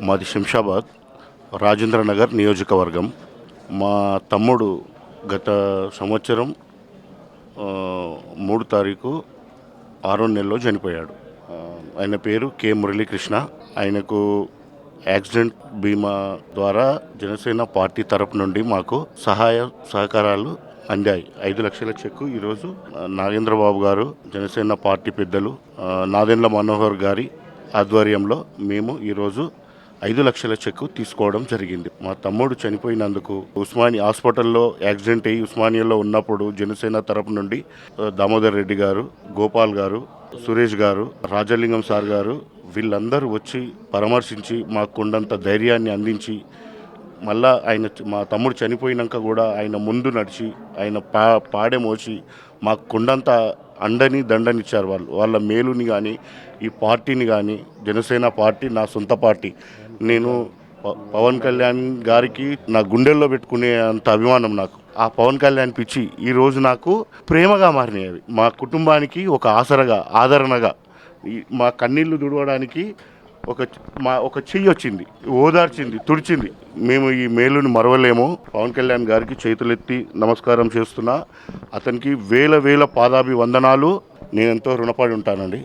మాది శంషాబాద్ రాజేంద్ర నగర్ నియోజకవర్గం. మా తమ్ముడు గత సంవత్సరం మూడు తారీఖు ఆరో నెలలో చనిపోయాడు. ఆయన పేరు కె. మురళీకృష్ణ. ఆయనకు యాక్సిడెంట్ బీమా ద్వారా జనసేన పార్టీ తరపు నుండి మాకు సహాయ సహకారాలు అందాయి. ఐదు లక్షల చెక్కు ఈరోజు నాగేంద్రబాబు గారు జనసేన పార్టీ పెద్దలు నాదెండ్ల మనోహర్ గారి ఆధ్వర్యంలో మేము ఈరోజు ఐదు లక్షల చెక్కు తీసుకోవడం జరిగింది. మా తమ్ముడు చనిపోయినందుకు ఉస్మాని హాస్పిటల్లో యాక్సిడెంట్ అయ్యి ఉస్మానియాలో ఉన్నప్పుడు జనసేన తరపు నుండి దామోదర్ రెడ్డి గారు గోపాల్ గారు సురేష్ గారు రాజలింగం సార్ గారు వీళ్ళందరూ వచ్చి పరామర్శించి మాకు కొండంత ధైర్యాన్ని అందించి మళ్ళా ఆయన మా తమ్ముడు చనిపోయినాక కూడా ఆయన ముందు నడిచి ఆయన పా పాడే మోసి మాకు కొండంత అండని దండనిచ్చారు వాళ్ళు. వాళ్ళ మేలుని కానీ ఈ పార్టీని కానీ జనసేన పార్టీ నా సొంత పార్టీ. నేను పవన్ కళ్యాణ్ గారికి నా గుండెల్లో పెట్టుకునే అంత అభిమానం నాకు. ఆ పవన్ కళ్యాణ్ పిచ్చి ఈ రోజు నాకు ప్రేమగా మారినాయి అవి మా కుటుంబానికి ఒక ఆసరగా ఆదరణగా ఈ- మా కన్నీళ్ళు దుడవడానికి ఒక మా ఒక చెయ్యి వచ్చింది ఓదార్చింది తుడిచింది. మేము ఈ మేలుని మరవలేము. పవన్ కళ్యాణ్ గారికి చేతులెత్తి నమస్కారం చేస్తున్నా. అతనికి వేల వేల పాదాభి వందనాలు నేను ఎంతో రుణపడి ఉంటానండి.